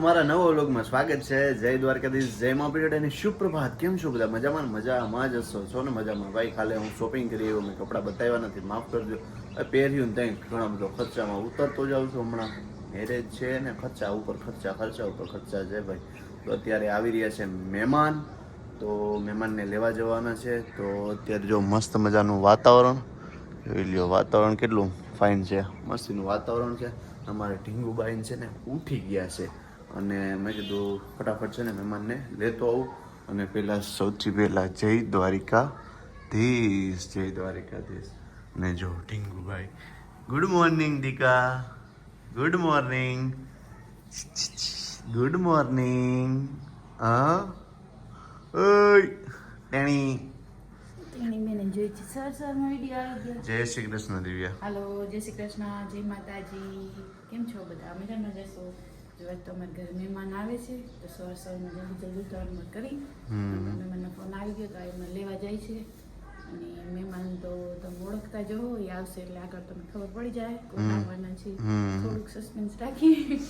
મારા નવો વ્લોગમાં સ્વાગત છે. જય દ્વારકાધીશ, જય મા પીરિયડ અને સુપ્રભાત. કેમ છો બધા? મજામાં મજામાં જ હશો? છો ને મજામાં? ભાઈ ખાલી હું શોપિંગ કરી એવું મેં કપડાં બતાવ્યા નથી. માફ કરજો. પહેર્યું ને ત્યાં ઘણા બધો ખર્ચામાં ઉતરતો જાઉં છું હમણાં. મેરેજ છે ને ખર્ચા ઉપર ખર્ચા ખર્ચા ઉપર ખર્ચા છે ભાઈ. તો અત્યારે આવી રહ્યા છે મહેમાન. તો મહેમાનને લેવા જવાના છે. તો અત્યારે જો મસ્ત મજાનું વાતાવરણ. જોઈ લ્યો, વાતાવરણ કેટલું ફાઇન છે. મસ્તીનું વાતાવરણ છે. અમારે ઢીંગુબાઈન છે ને, ઉઠી ગયા છે. અને મેં કીધું ફટાફટ છે ને મહેમાનને લેતો આવું. અને પહેલાં સૌથી પહેલાં જય દ્વારિકાધીશ જય દ્વારિકાધીશ ને જો ઢીંગુભાઈ. ગુડ મોર્નિંગ દીકા. ગુડ મોર્નિંગ ગુડ મોર્નિંગ હા? ટેણી. જય શ્રી કૃષ્ણ દિવ્યા. હલો જય શ્રી કૃષ્ણ જય માતાજી. કેમ છો બધા? મજામાં જશો જો આજ તો અમારા ઘરે મહેમાન આવે છે તો સવાર સરમાં જલ્દી જલ્દી ટર્નમાં કરી. હમ. મહેમાનનો ફોન આવી ગયો તો આ એમને લેવા જાય છે. અને મહેમાન તો તમે ઓળખતા જો એ આવશે એટલે આગળ તમને ખબર પડી જાય કોણ. આવવાના છે. થોડુંક સસ્પેન્સ રાખી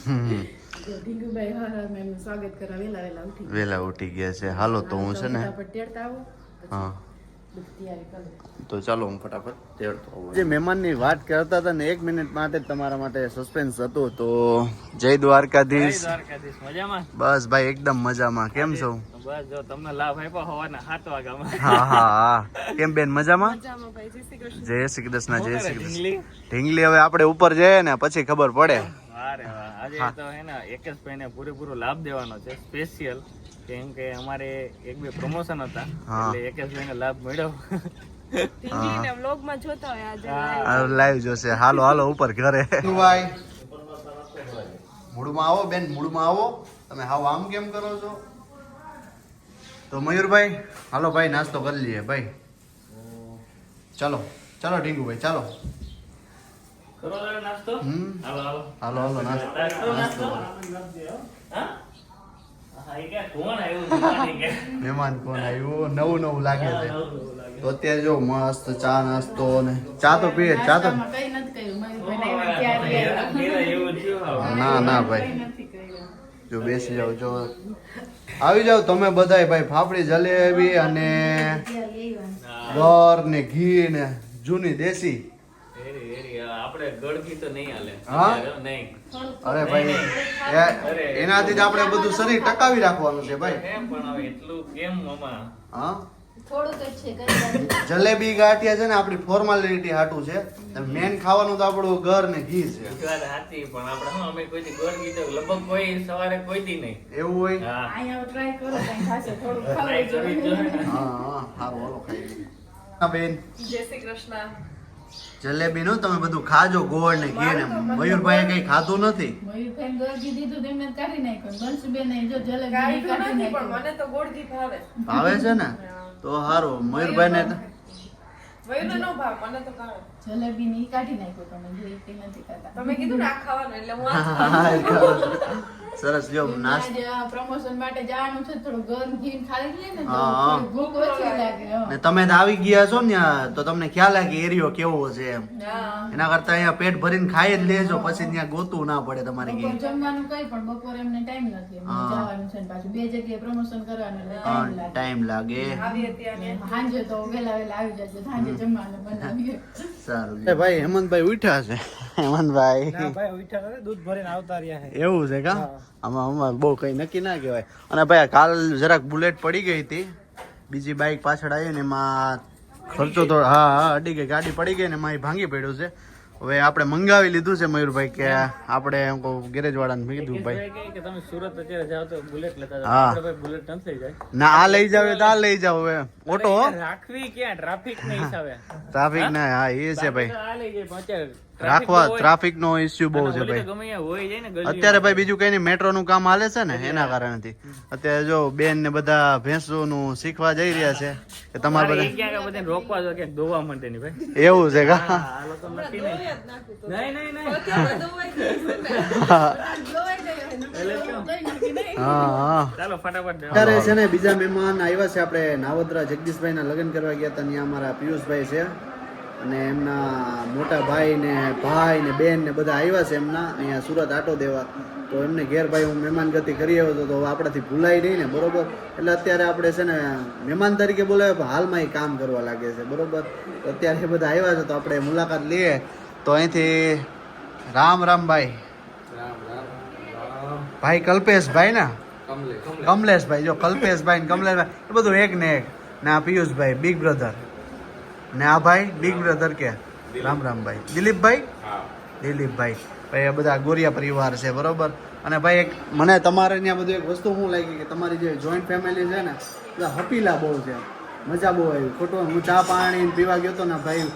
ઢીંગુભાઈ હર મેમનું સ્વાગત કરવા વહેલા વહેલા ઉઠી વહેલા વેલા ઉઠી ગયા છે. હાલો તો હું છે ને? ફટાફટ તેડતા આવો. હા. તો ચાલો હું ફટાફટ તેડતો જે મહેમાનની વાત કરતા હતા ને એક મિનિટ માટે તમારા માટે સસ્પેન્સ હતું તો જય દ્વારકાધીશ. દ્વારકાધીશ મજામાં? બસ ભાઈ એકદમ મજામાં. કેમ છો? બસ જો તમને લાભ આપ્યો હવાના સાત વાગ્યામાં. હા હા હા. કેમ બેન મજામાં? જય શ્રી કૃષ્ણ. જય શ્રી કૃષ્ણ. ઢીંગલી? ઢીંગલી હવે આપણે ઉપર જઈએ ને પછી ખબર પડે. વાહ રે આજે તો હે. ને એક જ ભાઈને પૂરેપૂરો લાભ દેવાનો છે સ્પેશિયલ કેમ કે અમારે એક બે પ્રમોશન હતા એટલે એક જ ભાઈને લાભ મળ્યો આ લાઈવ જોશે. હાલો હાલો ઉપર ઘરે. ભાઈ મૂળમાં આવો બેન મૂળમાં આવો. તમે હાવ આમ કેમ કરો છો? તો મયુરભાઈ હાલો ભાઈ નાસ્તો કરી લઈએ ભાઈ. ચાલો ચાલો ઢીંગુભાઈ ચાલો. નાસ્તો હાલો હાલો હાલો હાલો નાસ્તો નાસ્તો નાસ્તો હા હા એ કે કોણ આવ્યું મહેમાન કોણ આવ્યું નવું નવું લાગે છે તો અત્યારે જો મસ્ત ચા નાસ્તો ને ચા તો પીએ ચા તો. ના ના ભાઈ કઈ નથી કર્યું જો બેસી જાવ જો. આવી જાવ તમે બધાય ભાઈ. ફાફડી જલેબી અને ગોર ને ઘી ને જૂની દેશી. આપણે ગળગી તો નહીં હાલે. હા? નહીં. અરે ભાઈ એનાથી જ આપણે બધું શરીર ટકાવી રાખવાનું છે ભાઈ. કેમ પણ હવે એટલું કેમ મામા હા? જલેબી ગાંઠિયા છે ને આપણી ફોર્માલિટી હાટું છે. મેન ખાવાનું તો આપણું ઘર ને ઘી છે. સાચી પણ આપણે અમે કોઈ દી ગળગી તો લગભગ કોઈ સવારે કોઈ દી નહીં. એવું હોય? હા. અહીંયા ટ્રાય કરો કઈ થશે થોડુંક Try ખાવું કરવી જ. જોઈએ જોઈએ. હા હા સારું ખાઈ બેન. જય શ્રી કૃષ્ણ. જલેબી નું તમે બધું ખાજો ગોળ ને ઘી ને. મયુરભાઈએ કઈ ખાધું નથી? મયુરભાઈને ગળગી દીધું તો કાઢી નાખ્યું. બંશુબેને જો જલેબી કાઢી નથી પણ મને તો ગોળ ઘી ભાવે. ભાવે છે ને? તો સારું મયુરભાઈ. ને ભાવ મને તો ભાવે. જલેબી ની કાઢી નાખ્યો તમે જો નથી કરતા તમે કીધું ને આ ખાવાનું એટલે હું આ સરસ જો નાસ્તો. પ્રમોશન માટે જવાનું છે થોડું ગરમ ઘી ખાઈ લઈએ ને તો ભૂખ ઓછી લાગે ને તમે તો આવી ગયા છો ને તો તમને ખ્યાલ આવે કે એરિયો કેવો છે એમ. એના કરતા અહીંયા પેટ ભરીને ખાઈ જ લેજો પછી ત્યાં ગોતું ના પડે તમારે ઘી જમવાનું કઈ પણ બપોરે એમને ટાઈમ નથી જવાનું છે ને પાછું. બે જગ્યાએ પ્રમોશન કરવાનું એટલે ટાઈમ લાગે. ટાઈમ લાગે. સાંજે તો વેલા વેલા આવી જશે સાંજે જમવાનું બનાવીએ સારું ભાઈ હેમંતભાઈ ઉઠ્યા છે. હેમંતભાઈ. ભાઈ ઉઠ્યા નથી, દૂધ ભરીને આવતા રહ્યા છે. એવું છે કા? આમાં આમાં બહુ કઈ નક્કી ના કહેવાય. અને ભાઈ કાલ જરાક બુલેટ પડી ગઈ હતી. બીજી બાઇક પાછળ આવી ને એમાં ખર્ચો તો હા હા અડી ગઈ. ગાડી પડી ગઈ ને એમાં ભાંગી પડ્યું છે. હવે આપણે મંગાવી લીધું છે મયુરભાઈ કે આપણે એમ કહું ગેરેજ વાળાને કીધું ભાઈ. કે તમે સુરત અત્યારે જાવ તો બુલેટ લેતા જાવ આપણે ભાઈ બુલેટ ન લઈ જાય. ના આ લઈ જાવ તો આ લઈ જાવ હવે. ઓટો રાખવી ક્યાં? ટ્રાફિક ના હિસાબે. ટ્રાફિક ના હા એ છે ભાઈ. આ લઈ જાય અત્યારે રાખવા ટ્રાફિક નો ઇસ્યુ બહુ છે ભાઈ. અત્યારે ભાઈ બીજું કઈ નહીં મેટ્રો નું કામ હાલે છે ને એના કારણથી. અત્યારે જો બેન ને બધા ભેંસો નું શીખવા જઈ રહ્યા છે કે તમારે બધા રોકવા જો કે દોવા માટે ની ભાઈ. એવું છે કા? અત્યારે છે ને બીજા મહેમાન આવ્યા છે આપણે નાવદરા જગદીશભાઈ ના લગ્ન કરવા ગયા હતા ત્યાં અમારા પિયુષભાઈ છે. અને એમના મોટા ભાઈ ને ભાઈ ને બેન ને બધા આવ્યા છે એમના. અહીંયા સુરત આટો દેવા. તો એમને ઘેર ભાઈ હું મહેમાન ગતિ કરી આવ્યો હતો તો આપણાથી ભૂલાય નહીં ને બરોબર? એટલે અત્યારે આપણે છે ને મહેમાન તરીકે બોલાવે પણ હાલમાં એ કામ કરવા લાગે છે બરોબર? અત્યારે એ બધા આવ્યા છે તો આપણે મુલાકાત લઈએ. તો અહીંથી રામ રામ ભાઈ. ભાઈ કલ્પેશભાઈ ને? કમલેશભાઈ જો કલ્પેશભાઈ ને કમલેશભાઈ એ બધું એક ને એક. ના પિયુષભાઈ બિગ બ્રધર ને આ ભાઈ બિગ બ્રધર કે. રામ રામભાઈ દિલીપભાઈ? દિલીપભાઈ. ભાઈ આ બધા ગોરિયા પરિવાર છે બરોબર? અને ભાઈ એક મને તમારે ત્યાં બધું એક વસ્તુ શું લાગી કે તમારી જે જોઈન્ટ ફેમિલી છે ને બધા હપીલા બહુ છે. મજા બહુ આવી. ખોટું હું ચા પાણી પીવા ગયો હતો ને ભાઈ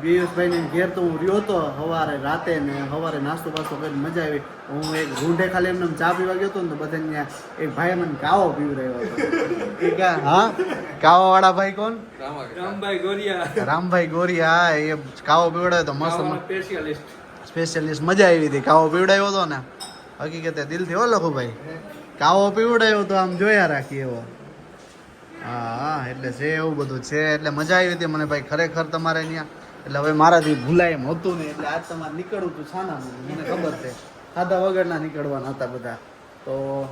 પિયુષભાઈ ને ઘેર તો હું રહ્યો હતો. સવારે રાતે ને સવારે નાસ્તો બાસ્તો કરીને મજા આવી. હું એક રૂંઢે ખાલી એમને ચા પીવા ગયો હતો ને તો બધા ત્યાં એક ભાઈ મને કાવો પીવડાવ્યો હતો. હા? કાવા વાળા ભાઈ કોણ? રામભાઈ ગોરિયા. રામભાઈ ગોરિયા એ કાવો પીવડાવ્યો તો મસ્ત સ્પેશિયાલિસ્ટ સ્પેશિયાલિસ્ટ મજા આવી હતી. કાવો પીવડાવ્યો હતો ને. હકીકતે દિલથી હો લખુભાઈ. કાવો પીવડાવ્યો તો આમ જોયા રાખી એવો. હા હા એટલે છે એવું બધું છે. એટલે મજા આવી હતી મને ભાઈ. ખરેખર તમારે ત્યાં એટલે હવે મારાથી ભૂલાય એમ હતું નહીં એટલે આજ તમારે નીકળવું હતું છાના મને ખબર છે. ખાધા વગરના નીકળવાના હતા બધા. તો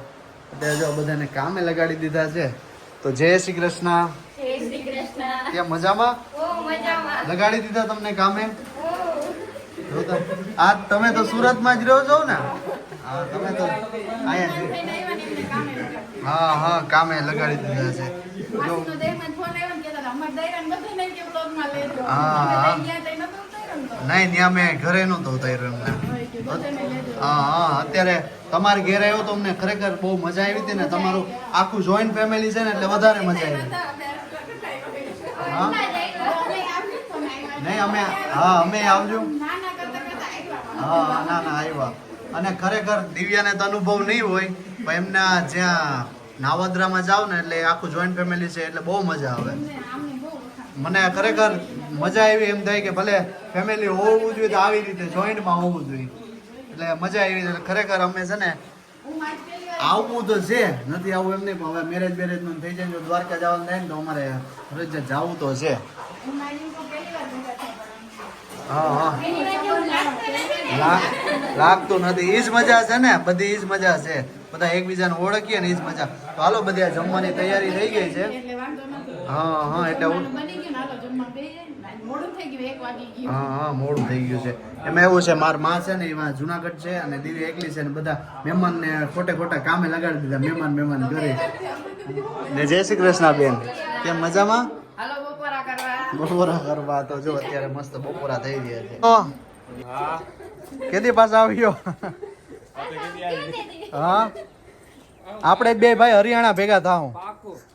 અત્યારે જો બધાને કામે લગાડી દીધા છે. તો જય શ્રી કૃષ્ણ. જય શ્રી કૃષ્ણ. ત્યાં મજામાં? મજામાં. લગાડી દીધા તમને કામે? જો આ તમે તો સુરતમાં જ રહો છો ને? હા તમે તો અહીંયા જ- કામે. હા હા કામે લગાડી દીધા છે. હા. નહીં ત્યાં મેં ઘરે નહોતો ઉતાર્યો એમને. હા હા અત્યારે તમારે ઘેર આવ્યો તો અમને ખરેખર બહુ મજા આવી હતી ને તમારું આખું જોઈન્ટ ફેમિલી છે ને એટલે વધારે મજા આવી. હા. નહીં અમે હા અમે આવજો. હા ના ના આવ્યા. અને ખરેખર દિવ્યાને તો અનુભવ નહીં હોય પણ એમના જ્યાં નાવદ્રામાં જાવ ને એટલે આખું જોઈન્ટ ફેમિલી છે એટલે બહુ મજા આવે અમને આમને બહુ વખાણ. મને ખરેખર મજા આવી એમ થાય કે ભલે ફેમિલી હોવું જોઈએ તો આવી રીતે જોઈન્ટમાં હોવું જોઈએ. એટલે મજા આવી ખરેખર અમે છે ને આવવું તો છે. નથી આવવું એમ નહીં, પણ હવે મેરેજ બેરેજ થઈ જાય જો દ્વારકા જવાનું થાય ને તો અમારે ફરજિયાત જવું તો છે. હું, હા. લાગતું નથી. ઈ જ મજા છે ને. બધી એ જ મજા છે. બધા એકબીજાને ઓળખીએ ને એ જ મજા. તો હાલો, બધા જમવાની તૈયારી થઈ ગઈ છે. હા હા, એટલે હું હા હા મોડું થઈ ગયું છે. એમાં એવું છે મારમાં છે ને એમાં જુનાગઢ છે અને દીવી એકલી છે ને બધા મહેમાન ને ખોટે ખોટા કામે લગાડી દીધા મહેમાન મહેમાન ઘરે. ને જય શ્રી કૃષ્ણ બેન. કેમ મજામાં? હાલો બપોરા કરવા. તો જો અત્યારે મસ્ત બપોરા થઈ ગયા છે. કેદી પાછા આવ્યો? હા? આપણે બે ભાઈ હરિયાણા ભેગા થાવ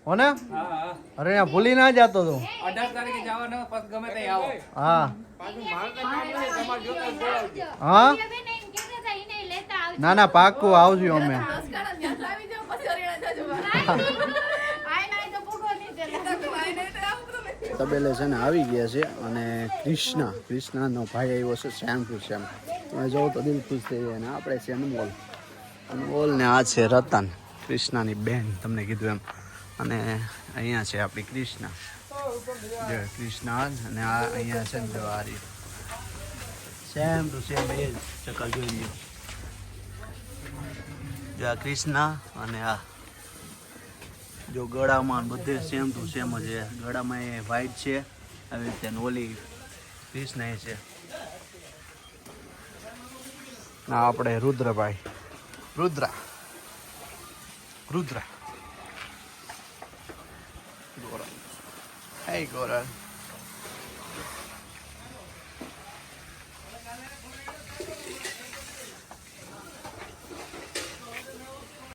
હો ને? હા હા. હરિયાણા ભૂલી ના જતો તું. અઢાર તારીખે જવાનો પછી ગમે ત્યાં આવો. હા. હા? ના ના પાકું આવજો અમે. તબેલે છે ને આવી ગયા છે અને ક્રિષ્ના કૃષ્ણાનો ભાઈ આવ્યો છે શ્યામ ટુ શ્યામ. તમે જોવો તો દિલ ખુશ થઈ જાય આપણે શ્યામ અનમોલ. અનમોલ ને આ છે રતન, કૃષ્ણાની બેન, તમને કીધું એમ. અને અહીંયા છે આપણી કૃષ્ણા. જય કૃષ્ણા અને આ અહીંયા છે ને જવારી સેમ ટુ સેમ એ ચકલ જોઈ જો આ કૃષ્ણા અને આ. જો ગળામાં બધે સેમ ટુ સેમ જ ગળામાં એ વ્હાઈટ છે, આવી રીતે ઓલી કૃષ્ણ એ છે આપણે રુદ્રભાઈ. ರುದ್ರ ರುದ್ರ ಗೋರ ಹೈ ಗೋರ